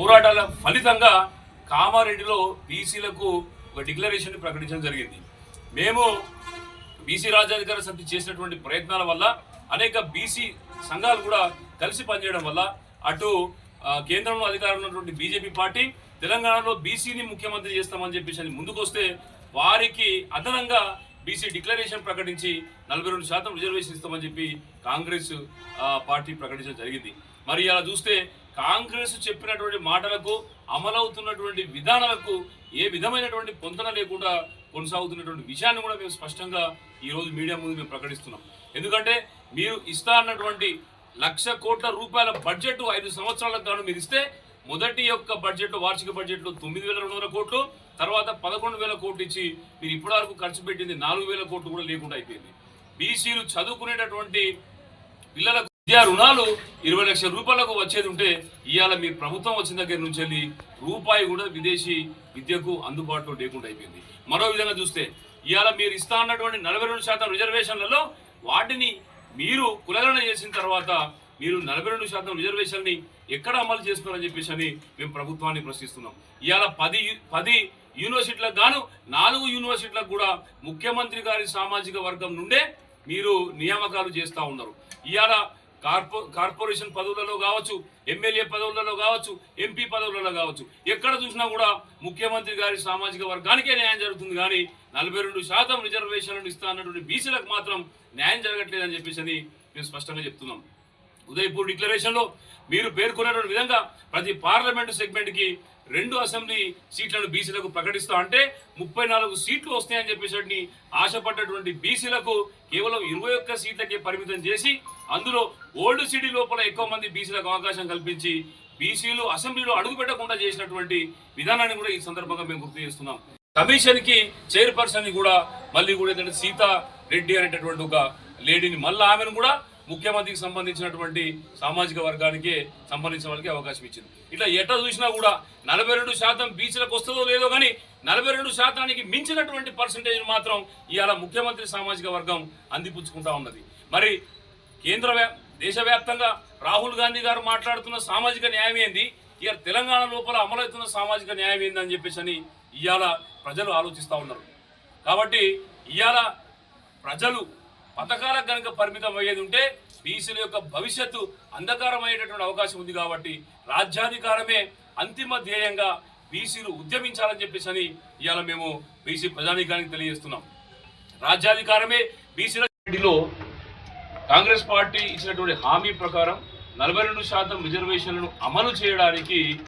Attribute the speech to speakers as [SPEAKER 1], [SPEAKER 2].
[SPEAKER 1] పోరాటాల ఫలితంగా కామారెడ్డిలో బీసీలకు ఒక డిక్లరేషన్ ప్రకటించడం జరిగింది. మేము బీసీ రాజ్యాధికార సమితి చేసినటువంటి ప్రయత్నాల వల్ల అనేక బీసీ సంఘాలు కూడా కలిసి పనిచేయడం వల్ల అటు కేంద్రంలో అధికారంలో ఉన్నటువంటి బీజేపీ పార్టీ తెలంగాణలో బీసీని ముఖ్యమంత్రి చేస్తామని చెప్పేసి అని ముందుకొస్తే వారికి అదనంగా బీసీ డిక్లరేషన్ ప్రకటించి నలభై రెండు శాతం రిజర్వేషన్ ఇస్తామని చెప్పి కాంగ్రెస్ పార్టీ ప్రకటించడం జరిగింది. మరి అలా చూస్తే కాంగ్రెస్ చెప్పినటువంటి మాటలకు అమలవుతున్నటువంటి విధానాలకు ఏ విధమైనటువంటి పొంతన లేకుండా కొనసాగుతున్నటువంటి విషయాన్ని కూడా మేము స్పష్టంగా ఈరోజు మీడియా ముందు మేము ప్రకటిస్తున్నాం. ఎందుకంటే మీరు ఇస్తా అన్నటువంటి లక్ష కోట్ల రూపాయల బడ్జెట్ ఐదు సంవత్సరాలకు గాను మీరు ఇస్తే మొదటి యొక్క బడ్జెట్ వార్షిక బడ్జెట్లో తొమ్మిది వేల రెండు వందల కోట్లు తర్వాత పదకొండు వేల కోట్లు ఇచ్చి మీరు ఇప్పటివరకు ఖర్చు పెట్టింది నాలుగు వేల కోట్లు కూడా లేకుండా అయిపోయింది. బీసీలు చదువుకునేటటువంటి పిల్లలకు విద్యా రుణాలు ఇరవై లక్షల రూపాయలకు వచ్చేది ఉంటే ఇవాళ మీ ప్రభుత్వం వచ్చిన దగ్గర నుంచి వెళ్ళి రూపాయి కూడా విదేశీ విద్యకు అందుబాటులో లేకుండా అయిపోయింది. మరో విధంగా చూస్తే ఇవాళ మీరు ఇస్తా అన్నటువంటి నలభై రెండు శాతం రిజర్వేషన్లలో వాటిని మీరు కులగణన చేసిన తర్వాత మీరు నలభై రెండు శాతం రిజర్వేషన్ని ఎక్కడ అమలు చేస్తున్నారని చెప్పేసి అని మేము ప్రభుత్వాన్ని ప్రశ్నిస్తున్నాం. ఇవాళ పది పది యూనివర్సిటీలకు గాను నాలుగు యూనివర్సిటీలకు కూడా ముఖ్యమంత్రి గారి సామాజిక వర్గం నుండే మీరు నియామకాలు చేస్తూ ఉన్నారు. ఇవాళ కార్పొ కార్పొరేషన్ పదవులలో కావచ్చు ఎమ్మెల్యే పదవులలో కావచ్చు ఎంపీ పదవులలో కావచ్చు ఎక్కడ చూసినా కూడా ముఖ్యమంత్రి గారి సామాజిక వర్గానికే న్యాయం జరుగుతుంది. కానీ నలభై రెండు శాతం రిజర్వేషన్లను ఇస్తా అన్నటువంటి బీసీలకు మాత్రం న్యాయం జరగట్లేదని చెప్పేసి అని మేము స్పష్టంగా చెప్తున్నాం. ఉదయపూర్ డిక్లరేషన్లో మీరు పేర్కొన్నటువంటి విధంగా ప్రతి పార్లమెంటు సెగ్మెంట్కి రెండు అసెంబ్లీ సీట్లను బీసీలకు ప్రకటిస్తా అంటే ముప్పై నాలుగు సీట్లు వస్తాయని చెప్పేసి ఆశపడ్డటువంటి బీసీలకు కేవలం ఇరవై ఒక్క సీట్లకే పరిమితం చేసి అందులో ఓల్డ్ సిటీ లోపల ఎక్కువ మంది బీసీలకు అవకాశం కల్పించి బీసీలు అసెంబ్లీలో అడుగు పెట్టకుండా చేసినటువంటి విధానాన్ని కూడా ఈ సందర్భంగా మేము గుర్తు చేస్తున్నాం. కమిషన్కి చైర్పర్సన్ని కూడా మళ్ళీ కూడా ఏంటంటే సీతా రెడ్డి అనేటటువంటి ఒక లేడీని మళ్ళీ ఆమెను కూడా ముఖ్యమంత్రికి సంబంధించినటువంటి సామాజిక వర్గానికే సంబంధించిన వాళ్ళకి అవకాశం ఇచ్చింది. ఇట్లా ఎట్లా చూసినా కూడా నలభై రెండు శాతం బీచ్లకు వస్తుందో లేదో కానీ నలభై రెండు శాతానికి మించినటువంటి పర్సంటేజ్ మాత్రం ఇవాళ ముఖ్యమంత్రి సామాజిక వర్గం అందిపుచ్చుకుంటా ఉన్నది. మరి కేంద్ర దేశవ్యాప్తంగా రాహుల్ గాంధీ గారు మాట్లాడుతున్న సామాజిక న్యాయం ఏంది? ఇక తెలంగాణ లోపల అమలవుతున్న సామాజిక న్యాయం ఏంది అని చెప్పేసి అని ఇవాళ ప్రజలు ఆలోచిస్తూ ఉన్నారు. కాబట్టి ఇవాళ ప్రజలు పథకాలకు కనుక పరిమితం అయ్యేది ఉంటే బీసీల యొక్క భవిష్యత్తు అంధకారం అయ్యేటటువంటి అవకాశం ఉంది కాబట్టి రాజ్యాధికారమే అంతిమ ధ్యేయంగా బీసీలు ఉద్యమించాలని చెప్పేసి అని ఇవాళ మేము బీసీ ప్రజానీకానికి తెలియజేస్తున్నాం. రాజ్యాధికారమే బీసీల లో కాంగ్రెస్ పార్టీ ఇచ్చినటువంటి హామీ ప్రకారం నలభై రెండు శాతం రిజర్వేషన్లను అమలు చేయడానికి